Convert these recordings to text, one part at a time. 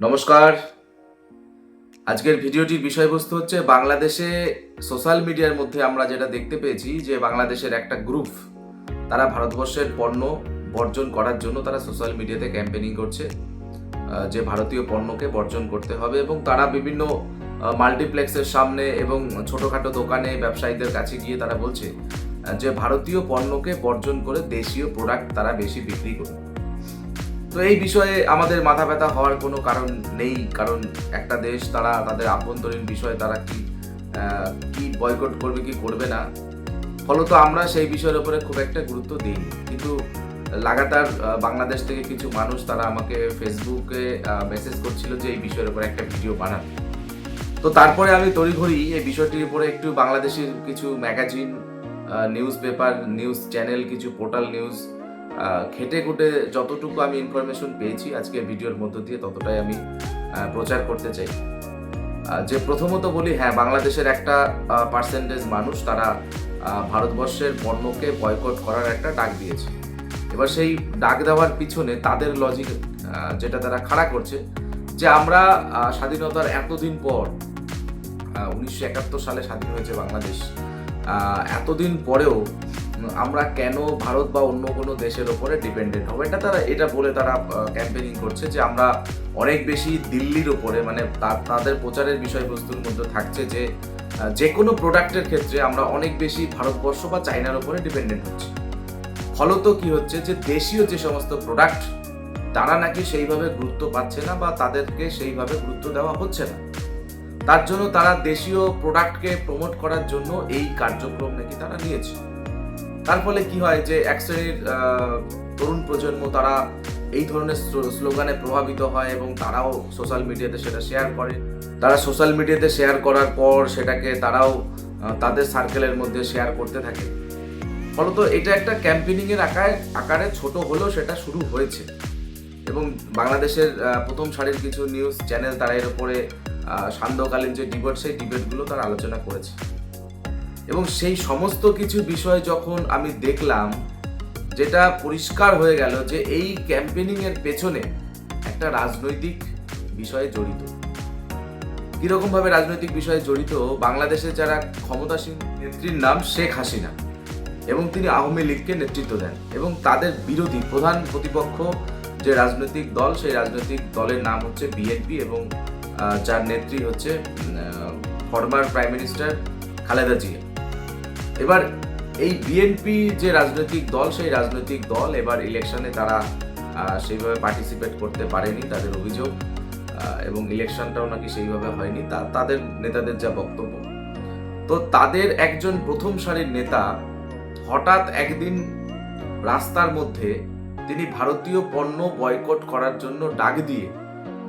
নমস্কার। আজকের ভিডিওটির বিষয়বস্তু হচ্ছে বাংলাদেশে সোশ্যাল মিডিয়ার মধ্যে আমরা যেটা দেখতে পেয়েছি যে বাংলাদেশের একটা গ্রুপ, তারা ভারতবর্ষের পণ্য বর্জন করার জন্য তারা সোশ্যাল মিডিয়াতে ক্যাম্পেনিং করছে যে ভারতীয় পণ্যকে বর্জন করতে হবে এবং তারা বিভিন্ন মাল্টিপ্লেক্সের সামনে এবং ছোটোখাটো দোকানে ব্যবসায়ীদের কাছে গিয়ে তারা বলছে যে ভারতীয় পণ্যকে বর্জন করে দেশীয় প্রোডাক্ট তারা বেশি বিক্রি করবে। তো এই বিষয়ে আমাদের মাথা ব্যথা হওয়ার কোনো কারণ নেই, কারণ একটা দেশ তারা, তাদের আভ্যন্তরীণ বিষয়ে তারা কি কি বয়কট করবে, কি করবে না। ফলত আমরা সেই বিষয়ের উপরে খুব একটা গুরুত্ব দিইনি। কিন্তু লাগাতার বাংলাদেশ থেকে কিছু মানুষ তারা আমাকে ফেসবুকে মেসেজ করছিল যে এই বিষয়ের উপরে একটা ভিডিও বানান তো তারপরে আমি তড়িঘড়ি এই বিষয়টির উপরে একটু বাংলাদেশের কিছু magazine newspaper news channel কিছু পোর্টাল নিউজ খেটে খুটে যতটুকু আমি ইনফরমেশন পেয়েছি আজকে ভিডিওর মধ্য দিয়ে ততটাই আমি প্রচার করতে চাই। যে প্রথমত বলি হ্যাঁ বাংলাদেশের একটা পার্সেন্টেজ মানুষ তারা ভারতবর্ষের পণ্যকে বয়কট করার একটা ডাক দিয়েছে। এবার সেই ডাক দেওয়ার পিছনে তাদের লজিক যেটা তারা খাড়া করছে, যে আমরা স্বাধীনতার এতদিন পর উনিশশো একাত্তর সালে স্বাধীন হয়েছে বাংলাদেশ এতদিন পরেও আমরা কেন ভারত বা অন্য কোনো দেশের ওপরে ডিপেন্ডেন্ট হব? এটা তারা, এটা বলে তারা ক্যাম্পেনিং করছে যে আমরা অনেক বেশি দিল্লির ওপরে মানে তাদের প্রচারের বিষয়বস্তুর মধ্যে থাকছে যে যে কোনো প্রোডাক্টের ক্ষেত্রে আমরা অনেক বেশি ভারতবর্ষ বা চাইনার ওপরে ডিপেন্ডেন্ট হচ্ছি। ফলত কি হচ্ছে যে দেশীয় যে সমস্ত প্রোডাক্ট তারা নাকি সেইভাবে গুরুত্ব পাচ্ছে না বা তাদেরকে সেইভাবে গুরুত্ব দেওয়া হচ্ছে না। তার জন্য তারা দেশীয় প্রোডাক্টকে প্রমোট করার জন্য এই কার্যক্রম নাকি তারা নিয়েছে। তার ফলে কি হয় যে এক শ্রেণির তরুণ প্রজন্ম তারা এই ধরনের স্লোগানে প্রভাবিত হয় এবং তারাও সোশ্যাল মিডিয়াতে সেটা শেয়ার করে। তারা সোশ্যাল মিডিয়াতে শেয়ার করার পর সেটাকে তারাও তাদের সার্কেলের মধ্যে শেয়ার করতে থাকে। ফলত এটা একটা ক্যাম্পেনিংয়ের আকারে আকারে ছোট হলেও সেটা শুরু হয়েছে। এবং বাংলাদেশের প্রথম সারির কিছু নিউজ চ্যানেল তারা এর উপরে সান্ধ্যকালীন যে ডিবেট সেই ডিবেটগুলো তারা আলোচনা করেছে। এবং সেই সমস্ত কিছু বিষয় যখন আমি দেখলাম, যেটা পরিষ্কার হয়ে গেল যে এই ক্যাম্পেনিং এর পেছনে একটা রাজনৈতিক বিষয়ে জড়িত। কীরকম ভাবে রাজনৈতিক বিষয়ে জড়িত? বাংলাদেশের যারা ক্ষমতাসীন নেত্রীর নাম শেখ হাসিনা এবং তিনি আওয়ামী লীগকে নেতৃত্ব দেন এবং তাদের বিরোধী প্রধান প্রতিপক্ষ যে রাজনৈতিক দল, সেই রাজনৈতিক দলের নাম হচ্ছে বিএনপি এবং যার নেত্রী হচ্ছে former prime minister Khaleda Zia. এবার এই বিএনপি যে রাজনৈতিক দল, সেই রাজনৈতিক দল এবার ইলেকশনে তারা সেইভাবে পার্টিসিপেট করতে পারেনি তাদের অভিযোগ এবং ইলেকশনটাও নাকি সেইভাবে হয়নি। তা, তাদের নেতাদের যা বক্তব্য। তো তাদের একজন প্রথম সারির নেতা হঠাৎ একদিন রাস্তার মধ্যে তিনি ভারতীয় পণ্য বয়কট করার জন্য ডাক দিয়ে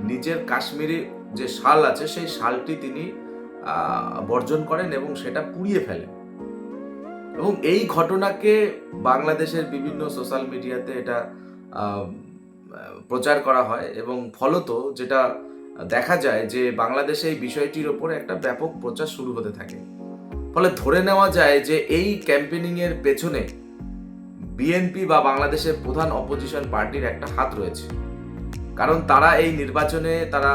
নিজের কাশ্মীরি যে শাল আছে, সেই শালটি তিনি বর্জন করেন এবং সেটা পুড়িয়ে ফেলেন। এবং এই ঘটনাকে বাংলাদেশের বিভিন্ন সোশ্যাল মিডিয়াতে এটা প্রচার করা হয় এবং ফলত যেটা দেখা যায় যে বাংলাদেশে এই বিষয়টির ওপর একটা ব্যাপক প্রচার শুরু হতে থাকে। ফলে ধরে নেওয়া যায় যে এই ক্যাম্পেনিং এর পেছনে বিএনপি বা বাংলাদেশের প্রধান অপোজিশন পার্টির একটা হাত রয়েছে। কারণ তারা এই নির্বাচনে তারা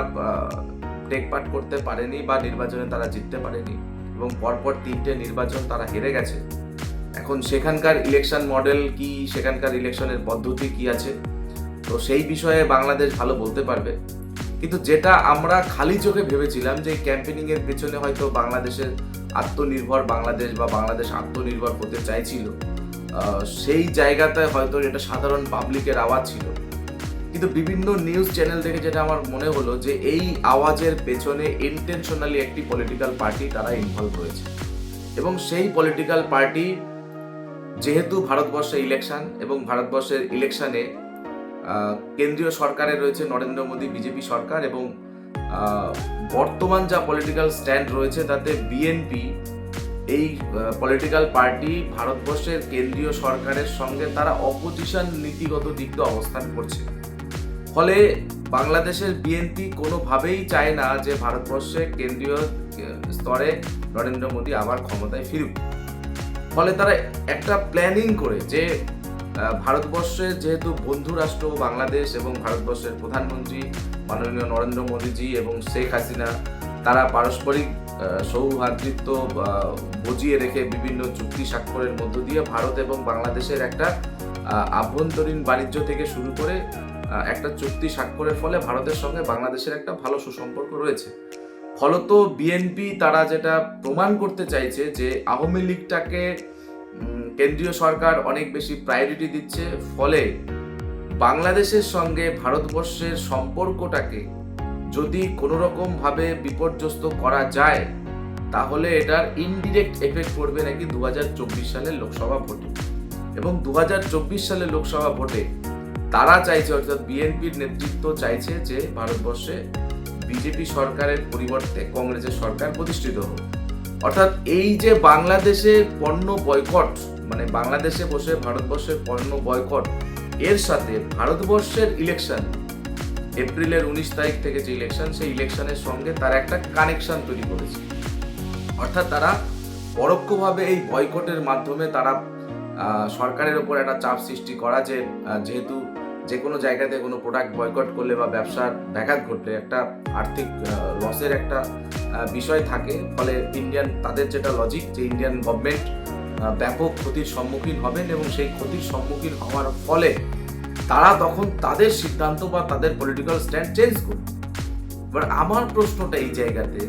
টেক পার্ট করতে পারেনি বা নির্বাচনে তারা জিততে পারেনি এবং পরপর তিনটে নির্বাচন তারা হেরে গেছে। এখন সেখানকার ইলেকশন মডেল কি, সেখানকার ইলেকশনের পদ্ধতি কি আছে? তো সেই বিষয়ে বাংলাদেশ ভালো বলতে পারবে। কিন্তু যেটা আমরা খালি চোখে ভেবেছিলাম যে ক্যাম্পেনিং এর পেছনে হয়তো বাংলাদেশের আত্মনির্ভর বাংলাদেশ বা বাংলাদেশ আত্মনির্ভর হতে চাইছিল। সেই জায়গাতে হয়তো এটা সাধারণ পাবলিকের আওয়াজ ছিল। কিন্তু বিভিন্ন নিউজ চ্যানেল থেকে যেটা আমার মনে হলো যে এই আওয়াজের পেছনে ইন্টেনশনালি একটি পলিটিক্যাল পার্টি তারা ইনভলভ রয়েছে। এবং সেই পলিটিক্যাল পার্টি যেহেতু ভারতবর্ষে ইলেকশন এবং ভারতবর্ষের ইলেকশনে কেন্দ্রীয় সরকারে রয়েছে নরেন্দ্র মোদী, বিজেপি সরকার এবং বর্তমান যা পলিটিক্যাল স্ট্যান্ড রয়েছে তাতে বিএনপি এই পলিটিক্যাল পার্টি ভারতবর্ষের কেন্দ্রীয় সরকারের সঙ্গে তারা অপোজিশন নীতিগত দিক অবস্থান করছে। ফলে বাংলাদেশের বিএনপি কোনোভাবেই চায় না যে ভারতবর্ষে কেন্দ্রীয় স্তরে নরেন্দ্র মোদী আবার ক্ষমতায় ফিরুক। ফলে তারা একটা প্ল্যানিং করে যে ভারতবর্ষের যেহেতু বন্ধু রাষ্ট্র বাংলাদেশ এবং ভারতবর্ষের প্রধানমন্ত্রী মাননীয় নরেন্দ্র মোদীজি এবং শেখ হাসিনা তারা পারস্পরিক আহ, সৌহার্দ্যত্ব বজিয়ে রেখে বিভিন্ন চুক্তি স্বাক্ষরের মধ্য দিয়ে ভারত এবং বাংলাদেশের একটা আভ্যন্তরীণ বাণিজ্য থেকে শুরু করে একটা চুক্তি স্বাক্ষরের ফলে ভারতের সঙ্গে বাংলাদেশের একটা ভালো সুসম্পর্ক রয়েছে। ফলত বিএনপি তারা যেটা প্রমাণ করতে চাইছে যে আওয়ামী লীগটাকে কেন্দ্রীয় সরকার অনেক বেশি প্রায়োরিটি দিচ্ছে, ফলে বাংলাদেশের সঙ্গে ভারতবর্ষের সম্পর্কটাকে যদি কোনো রকম ভাবে বিপর্যস্ত করা যায়, তাহলে এটার ইনডিরেক্ট এফেক্ট পড়বে নাকি দু হাজার চব্বিশ সালের লোকসভা ভোটে। এবং দু হাজার চব্বিশ সালের লোকসভা ভোটে তারা চাইছে, অর্থাৎ বিএনপির নেতৃত্ব চাইছে যে ভারতবর্ষে বিজেপি সরকারের পরিবর্তে কংগ্রেসের সরকার প্রতিষ্ঠিত হোক। অর্থাৎ এই যে বাংলাদেশে পণ্য বয়কট মানে বাংলাদেশে বসে ভারতবর্ষের পণ্য বয়কট, এর সাথে ভারতবর্ষের ইলেকশন এপ্রিলের উনিশ তারিখ থেকে যে ইলেকশন সেই ইলেকশনের সঙ্গে তার একটা কানেকশন তৈরি করেছে। অর্থাৎ তারা পরোক্ষভাবে এই বয়কটের মাধ্যমে তারা সরকারের ওপর একটা চাপ সৃষ্টি করা যে যেহেতু যে কোনো জায়গাতে কোনো প্রোডাক্ট বয়কট করলে বা ব্যবসার ব্যাঘাত ঘটলে একটা আর্থিক লসের একটা বিষয় থাকে। ফলে ইন্ডিয়ান তাদের যেটা লজিক যে ইন্ডিয়ান গভর্নমেন্ট ব্যাপক ক্ষতির সম্মুখীন হবেন এবং সেই ক্ষতির সম্মুখীন হওয়ার ফলে তারা তখন তাদের সিদ্ধান্ত বা তাদের পলিটিক্যাল স্ট্যান্ড চেঞ্জ করবে। এবার আমার প্রশ্নটা এই জায়গাতে,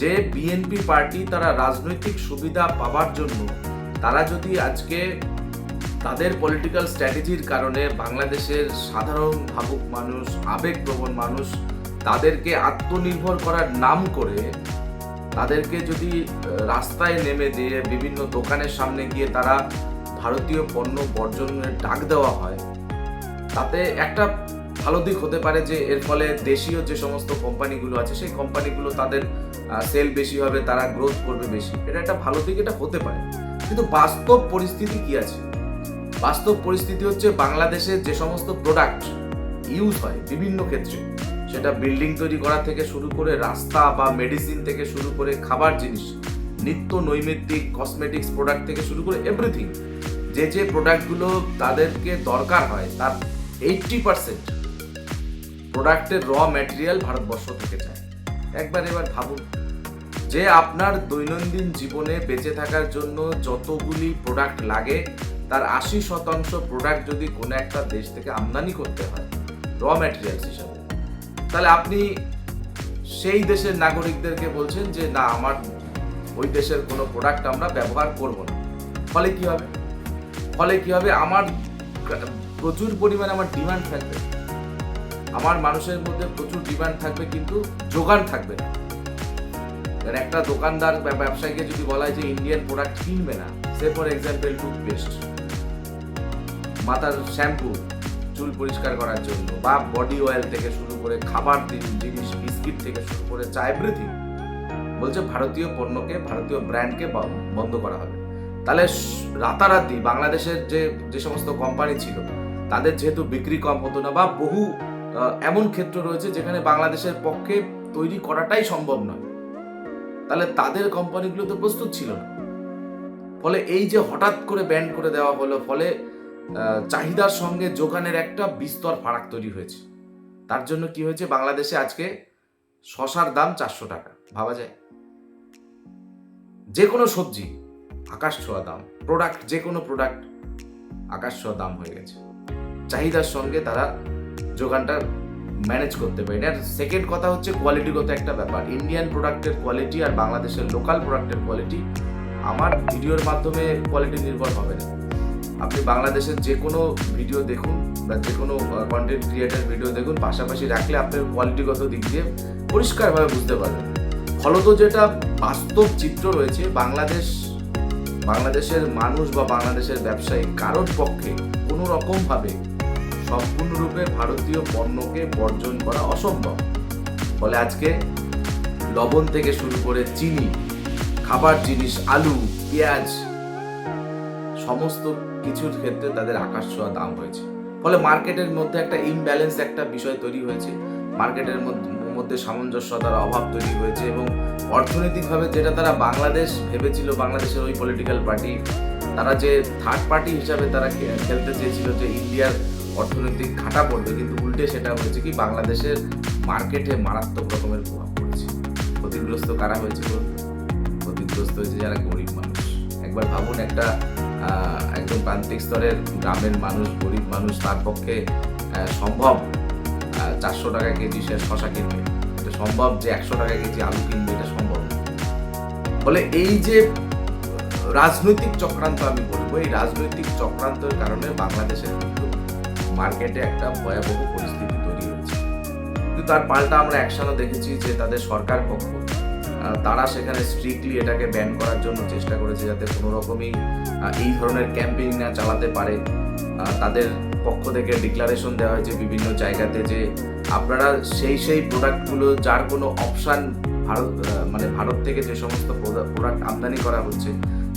যে বিএনপি পার্টি তারা রাজনৈতিক সুবিধা পাওয়ার জন্য তারা যদি আজকে তাদের পলিটিক্যাল স্ট্র্যাটেজির কারণে বাংলাদেশের সাধারণ ভাবুক মানুষ, আবেগপ্রবণ মানুষ তাদেরকে আত্মনির্ভর করার নাম করে তাদেরকে যদি রাস্তায় নেমে দিয়ে বিভিন্ন দোকানের সামনে গিয়ে তারা ভারতীয় পণ্য বর্জনের ডাক দেওয়া হয়, তাতে একটা ভালো দিক হতে পারে যে এর ফলে দেশীয় যে সমস্ত কোম্পানিগুলো আছে, সেই কোম্পানিগুলো তাদের সেল বেশি হবে, তারা গ্রোথ করবে বেশি। এটা একটা ভালো দিক, এটা হতে পারে। কিন্তু বাস্তব পরিস্থিতি কি আছে? বাস্তব পরিস্থিতি হচ্ছে বাংলাদেশের যে সমস্ত প্রোডাক্ট ইউজ হয় বিভিন্ন ক্ষেত্রে, সেটা বিল্ডিং তৈরি করা থেকে শুরু করে রাস্তা বা মেডিসিন থেকে শুরু করে খাবার জিনিস, নিত্য নৈমিত্তিক কসমেটিক্স প্রোডাক্ট থেকে শুরু করে এভরিথিং যে যে প্রোডাক্টগুলো তাদেরকে দরকার হয়, তার এইটটি পার্সেন্ট প্রোডাক্টের র ম্যাটেরিয়াল ভারতবর্ষ থেকে যায় একবার এবার ভাবুন, যে আপনার দৈনন্দিন জীবনে বেঁচে থাকার জন্য যতগুলি প্রোডাক্ট লাগে তার আশি শতাংশ প্রোডাক্ট যদি কোনো একটা দেশ থেকে আমদানি করতে হয় র ম্যাটেরিয়ালস হিসাবে। তাহলে আপনি সেই দেশের নাগরিকদেরকে বলছেন যে, না, আমার ওই দেশের কোনো প্রোডাক্ট আমরা ব্যবহার করব না। ফলে কি হবে? ফলে কি হবে? আমার প্রচুর পরিমাণে আমার ডিমান্ড থাকবে। আমার মানুষের মধ্যে প্রচুর ডিমান্ড থাকবে, কিন্তু যোগান থাকবে না। একটা দোকানদার ব্যবসায়ীকে যদি বলা হয় যে ইন্ডিয়ান প্রোডাক্ট কিনবে না, সে ফর এক্সাম্পল টুথপেস্ট মাথার শ্যাম্পু, চুল পরিষ্কার করার জন্য বা বডি অয়েল থেকে শুরু করে খাবার দি- জিনিস, বিস্কিট থেকে শুরু করে চা এভরিথিং বলছে ভারতীয় পণ্যকে, ভারতীয় ব্র্যান্ডকে বন্ধ করা হবে। তাহলে রাতারাতি বাংলাদেশের যে যে সমস্ত কোম্পানি ছিল, তাদের যেহেতু বিক্রি কম হতো না বা বহু এমন ক্ষেত্র রয়েছে যেখানে বাংলাদেশের পক্ষে তৈরি করাটাই সম্ভব নয়। তাহলে তাদের কোম্পানিগুলো তো প্রস্তুত ছিল না। ফলে এই যে হঠাৎ করে ব্যান করে দেওয়া হলো, ফলে চাহিদার সঙ্গে যোগানের একটা বিস্তর ফারাক তৈরি হয়েছে। তার জন্য কি হয়েছে? বাংলাদেশে আজকে শশার দাম চারশো টাকা, ভাবা যায়? যে কোনো সবজি, আকাশ ছোঁয়া দাম প্রোডাক্ট যে কোনো প্রোডাক্ট আকাশ ছোঁয়া দাম হয়ে গেছে। চাহিদার সঙ্গে তারা যোগানটা ম্যানেজ করতে পারেনি। আর সেকেন্ড কথা হচ্ছে কোয়ালিটিগত একটা ব্যাপার। ইন্ডিয়ান প্রোডাক্টের কোয়ালিটি আর বাংলাদেশের লোকাল প্রোডাক্টের কোয়ালিটি আমার ভিডিওর মাধ্যমে কোয়ালিটি নির্ভর হবে না। আপনি বাংলাদেশের যে কোনো ভিডিও দেখুন বা যে কোনো কন্টেন্ট ক্রিয়েটার ভিডিও দেখুন, পাশাপাশি রাখলে আপনার কোয়ালিটিগত দিক দিয়ে পরিষ্কারভাবে বুঝতে পারবেন। ফলত যেটা বাস্তব চিত্র রয়েছে, বাংলাদেশ, বাংলাদেশের মানুষ বা বাংলাদেশের ব্যবসায়ী কারোর পক্ষে কোনো রকমভাবে সম্পূর্ণরূপে ভারতীয় পণ্যকে বর্জন করা অসম্ভব। ফলে আজকে লবণ থেকে শুরু করে চিনি, খাবার জিনিস, আলু, পেঁয়াজ, সমস্ত কিছুর ক্ষেত্রে তাদের আকাশ ছোঁয়া দাম হয়েছে। ফলে মার্কেটের মধ্যে একটা ইমব্যালেন্স একটা বিষয় তৈরি হয়েছে। মার্কেটের মধ্যে সামঞ্জস্যতার অভাব তৈরি হয়েছে এবং অর্থনৈতিকভাবে যেটা তারা বাংলাদেশ ভেবেছিল, বাংলাদেশের ওই পলিটিক্যাল পার্টি তারা যে থার্ড পার্টি হিসাবে তারা খেলতে চেয়েছিল যে ইন্ডিয়ার অর্থনৈতিক ঘাটা পড়বে, কিন্তু উল্টে সেটা হয়েছে কি, বাংলাদেশের মার্কেটে মারাত্মক রকমের প্রভাব পড়েছে। ক্ষতিগ্রস্ত কারা হয়েছে ক্ষতিগ্রস্ত হয়েছে যারা গরিব মানুষ। একবার ভাবুন একটা একদম প্রান্তিক স্তরের গ্রামের মানুষ, গরিব মানুষ তার পক্ষে সম্ভব চারশো টাকা কেজি সে শশা কিনবে এটা সম্ভব যে একশো টাকা কেজি আলু কিনবে, এটা সম্ভব। ফলে এই যে রাজনৈতিক চক্রান্ত আমি বলব, এই রাজনৈতিক চক্রান্তের কারণে বাংলাদেশের কিন্তু মার্কেটে একটা ভয়াবহ পরিস্থিতি তৈরি হয়েছে কিন্তু তার পাল্টা আমরা একসাথে দেখেছি যে তাদের সরকার পক্ষ তারা সেখানে স্ট্রিক্টলি এটাকে ব্যান করার জন্য চেষ্টা করেছে যাতে কোনো রকমই এই ধরনের ক্যাম্পেইন না চালাতে পারে। তাদের পক্ষ থেকে ডিক্লারেশন দেওয়া হয়েছে বিভিন্ন জায়গাতে যে আপনারা সেই সেই প্রোডাক্টগুলো যার কোনো অপশান ভারত মানে ভারত থেকে যে সমস্ত প্রোডাক্ট আমদানি করা হচ্ছে,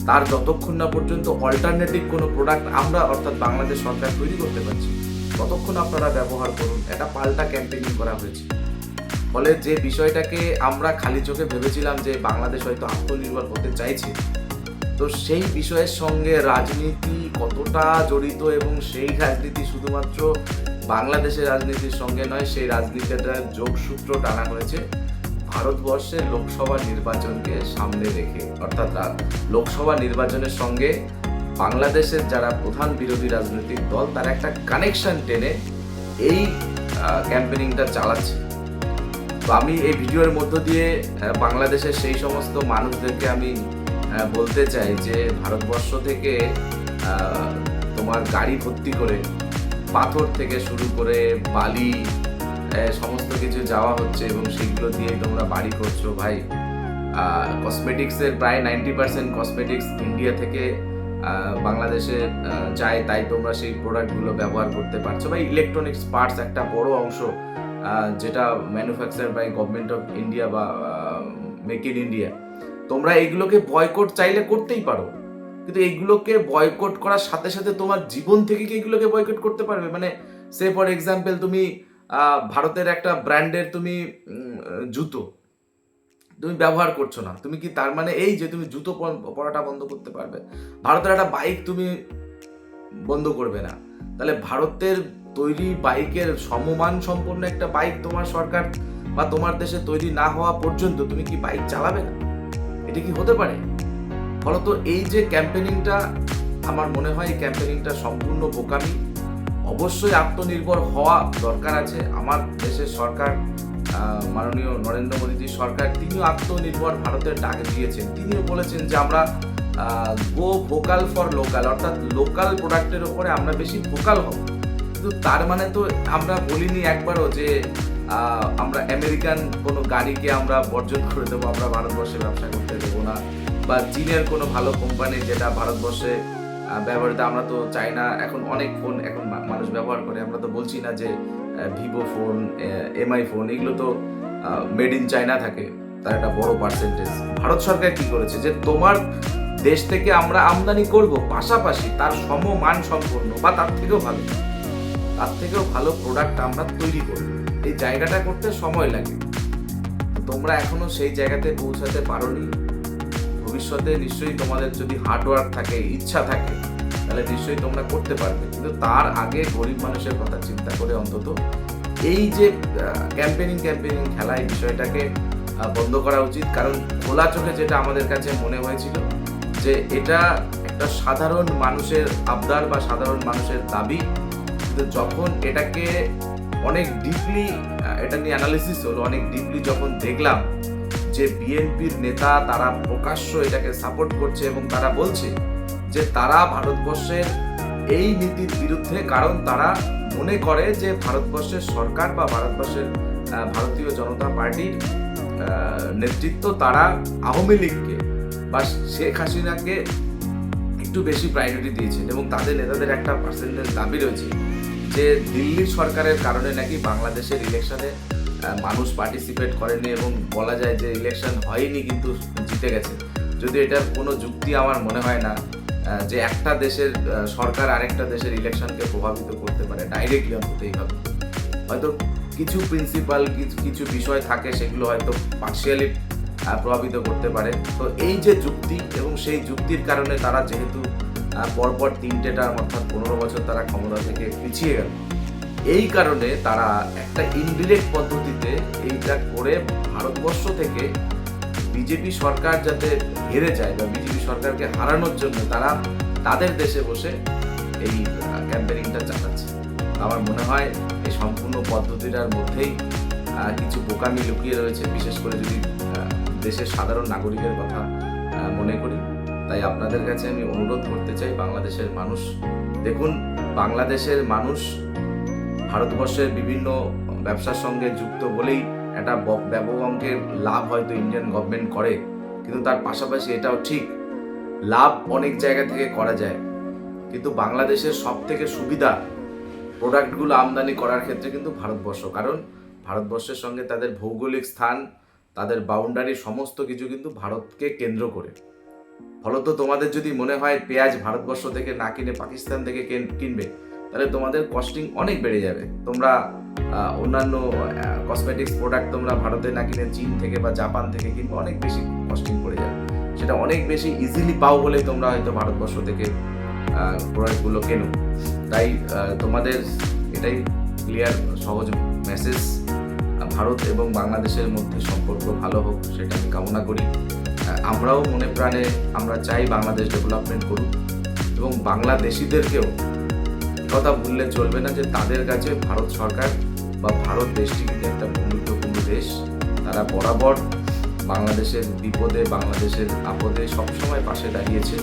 তার যতক্ষণ না পর্যন্ত অল্টারনেটিভ কোনো প্রোডাক্ট আমরা অর্থাৎ বাংলাদেশ সরকার তৈরি করতে পারছি, ততক্ষণ আপনারা ব্যবহার করুন। এটা পাল্টা ক্যাম্পেইনিং করা হয়েছে। ফলে যে বিষয়টাকে আমরা খালি চোখে ভেবেছিলাম যে বাংলাদেশ হয়তো আত্মনির্ভর হতে চাইছে, তো সেই বিষয়ের সঙ্গে রাজনীতি কতটা জড়িত এবং সেই রাজনীতি শুধুমাত্র বাংলাদেশের রাজনীতির সঙ্গে নয়, সেই রাজনীতিটা যোগসূত্র টানা হয়েছে। ভারতবর্ষের লোকসভা নির্বাচনকে সামনে রেখে, অর্থাৎ লোকসভা নির্বাচনের সঙ্গে বাংলাদেশের যারা প্রধান বিরোধী রাজনৈতিক দল, তার একটা কানেকশন টেনে এই ক্যাম্পেনিংটা চালাচ্ছে। তো আমি এই ভিডিওর মধ্য দিয়ে বাংলাদেশের সেই সমস্ত মানুষদেরকে আমি বলতে চাই যে ভারতবর্ষ থেকে তোমার গাড়ি ভর্তি করে, পাথর থেকে শুরু করে বালি সমস্ত কিছু যাওয়া হচ্ছে এবং সেগুলো দিয়ে তোমরা বাড়ি করছ। ভাই কসমেটিক্সের প্রায় নাইনটি পার্সেন্ট কসমেটিক্স ইন্ডিয়া থেকে বাংলাদেশে যায়, তাই তোমরা সেই প্রোডাক্টগুলো ব্যবহার করতে পারছ। বা ইলেকট্রনিক্স পার্টস একটা বড় অংশ যেটা manufacture by government of India বা মেক ইন ইন্ডিয়া তোমরা এইগুলোকে বয়কট চাইলে করতেই পারো। কিন্তু এইগুলোকে বয়কট করার সাথে সাথে তোমার জীবন থেকে কি এগুলোকে বয়কট করতে পারবে? মানে সে ফর এক্সাম্পল তুমি ভারতের একটা ব্র্যান্ডের তুমি জুতো, তুমি ব্যবহার করছ না। তুমি কি তার মানে এই যে তুমি জুতো পর- পরাটা বন্ধ করতে পারবে? ভারতের একটা বাইক তুমি বন্ধ করবে না। তাহলে ভারতের তৈরি বাইকের সমমান সম্পন্ন একটা বাইক তোমার সরকার বা তোমার দেশে তৈরি না হওয়া পর্যন্ত তুমি কি বাইক চালাবে না? এটা কি হতে পারে? ফলত এই যে ক্যাম্পেনিংটা আমার মনে হয় এই ক্যাম্পেনিংটা সম্পূর্ণ বোকামি। অবশ্যই আত্মনির্ভর হওয়া দরকার আছে। আমার দেশের সরকার মাননীয় নরেন্দ্র মোদীজির সরকার, তিনিও আত্মনির্ভর ভারতের ডাক দিয়েছেন। তিনিও বলেছেন যে আমরা গো ভোকাল ফর লোকাল অর্থাৎ লোকাল প্রোডাক্টের ওপরে আমরা বেশি ভোকাল হব। কিন্তু তার মানে তো আমরা বলিনি একবারও যে আমরা আমেরিকান কোনো গাড়িকে আমরা বর্জন করে দেবো, আমরা ভারতবর্ষে ব্যবসা করতে দেবো না। বা চীনের কোনো ভালো কোম্পানি যেটা ভারতবর্ষে ব্যবহৃত, আমরা তো চাই না। এখন অনেক ফোন এখন মানুষ ব্যবহার করে। আমরা তো বলছি না যে ভিভো ফোন এমআই ফোন এগুলো তো মেড ইন চায়না থাকে। তার একটা বড় পার্সেন্টেজ ভারত সরকার কি করেছে? যে তোমার দেশ থেকে আমরা আমদানি করব, পাশাপাশি তার সমমান সম্পন্ন বা তার থেকেও ভালো। তার থেকেও ভালো প্রোডাক্ট আমরা তৈরি করব এই জায়গাটা করতে সময় লাগে। তোমরা এখনও সেই জায়গাতে পৌঁছাতে পারোনি। ভবিষ্যতে নিশ্চয়ই তোমাদের যদি হার্ডওয়ার্ক থাকে, ইচ্ছা থাকে, তাহলে নিশ্চয়ই তোমরা করতে পারবে। কিন্তু তার আগে গরিব মানুষের কথা চিন্তা করে অন্তত এই যে ক্যাম্পেনিং ক্যাম্পেনিং খেলা, এই বিষয়টাকে বন্ধ করা উচিত। কারণ খোলা চোখে যেটা আমাদের কাছে মনে হয়েছিল যে এটা একটা সাধারণ মানুষের আবদার বা সাধারণ মানুষের দাবি। কিন্তু যখন এটাকে অনেক ডিপলি এটা নিয়ে অ্যানালিসিস হলো, অনেক ডিপলি যখন দেখলাম যে বিএনপির নেতা তারা প্রকাশ্য এটাকে সাপোর্ট করছে এবং তারা বলছে যে তারা ভারতবর্ষের এই নীতির বিরুদ্ধে, কারণ তারা মনে করে যে ভারতবর্ষের সরকার বা ভারতবর্ষের ভারতীয় জনতা পার্টির নেতৃত্ব তারা আওয়ামী লীগকে বা শেখ হাসিনাকে একটু বেশি প্রায়োরিটি দিয়েছেন এবং তাদের নেতাদের একটা পার্সেন্টেজ দাবি রয়েছে। যে দিল্লির সরকারের কারণে নাকি বাংলাদেশের ইলেকশনে মানুষ পার্টিসিপেট করেনি এবং বলা যায় যে ইলেকশন হয়নি কিন্তু জিতে গেছে। যদি এটার কোনো যুক্তি আমার মনে হয় না যে একটা দেশের সরকার আরেকটা দেশের ইলেকশনকে প্রভাবিত করতে পারে ডাইরেক্টলি অন্তত এইভাবে। হয়তো কিছু প্রিন্সিপাল কিছু বিষয় থাকে সেগুলো হয়তো পার্শিয়ালি প্রভাবিত করতে পারে। তো এই যে যুক্তি এবং সেই যুক্তির কারণে তারা যেহেতু পরপর তিনটে টার্ম অর্থাৎ পনেরো বছর তারা ক্ষমতা থেকে পিছিয়ে গেল। এই কারণে তারা একটা ইনডিরেক্ট পদ্ধতিতে এইটা করে ভারতবর্ষ থেকে বিজেপি সরকার যাতে হেরে যায় বা বিজেপি সরকারকে হারানোর জন্য তারা তাদের দেশে বসে এই ক্যাম্পেনিংটা চালাচ্ছে। আমার মনে হয় এই সম্পূর্ণ পদ্ধতিটার মধ্যেই কিছু বোকামি লুকিয়ে রয়েছে। বিশেষ করে যদি দেশের সাধারণ নাগরিকের কথা মনে করি। তাই আপনাদের কাছে আমি অনুরোধ করতে চাই বাংলাদেশের মানুষ, দেখুন, বাংলাদেশের মানুষ ভারতবর্ষের বিভিন্ন ব্যবসার সঙ্গে যুক্ত বলেই একটা ব্যাপক অঙ্কের লাভ হয়তো ইন্ডিয়ান গভর্নমেন্ট করে, কিন্তু তার পাশাপাশি এটাও ঠিক, লাভ অনেক জায়গা থেকে করা যায়। কিন্তু বাংলাদেশের সব থেকে সুবিধা প্রোডাক্টগুলো আমদানি করার ক্ষেত্রে কিন্তু ভারতবর্ষ, কারণ ভারতবর্ষের সঙ্গে তাদের ভৌগোলিক স্থান, তাদের বাউন্ডারি সমস্ত কিছু কিন্তু ভারতকে কেন্দ্র করে। ফলত তোমাদের যদি মনে হয় পেঁয়াজ ভারতবর্ষ থেকে না কিনে পাকিস্তান থেকে কিনবে, তাহলে তোমাদের কস্টিং অনেক বেড়ে যাবে। তোমরা অন্যান্য কসমেটিক্স প্রোডাক্ট তোমরা ভারতে না কিনে চীন থেকে বা জাপান থেকে কিনবে, অনেক বেশি কস্টিং পড়ে যাবে। সেটা অনেক বেশি ইজিলি পাও বলে তোমরা হয়তো ভারতবর্ষ থেকে প্রোডাক্টগুলো কেনো। তাই তোমাদের এটাই ক্লিয়ার সহজ মেসেজ ভারত এবং বাংলাদেশের মধ্যে সম্পর্ক ভালো হোক, সেটা আমি কামনা করি। আমরাও মনে প্রাণে আমরা চাই বাংলাদেশ ডেভেলপমেন্ট করুক এবং বাংলাদেশিদেরকেও কথা ভুললে চলবে না যে তাদের কাছে ভারত সরকার বা ভারত দেশটি কিন্তু একটা বন্ধুত্বপূর্ণ দেশ। তারা বরাবর বাংলাদেশের বিপদে, বাংলাদেশের আপদে সবসময় পাশে দাঁড়িয়েছে।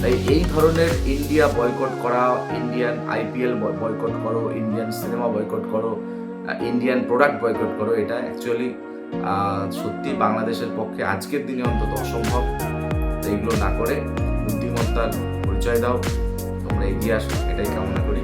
তাই এই ধরনের ইন্ডিয়া বয়কট করা ইন্ডিয়ান আইপিএল বয়কট করো ইন্ডিয়ান সিনেমা বয়কট করো ইন্ডিয়ান প্রোডাক্ট বয়কট করো, এটা অ্যাকচুয়ালি সত্যি বাংলাদেশের পক্ষে আজকের দিনে অন্তত অসম্ভব। এইগুলো না করে বুদ্ধিমত্তার পরিচয় দাও। তোমরা এগিয়ে আসো এটাই কামনা করি।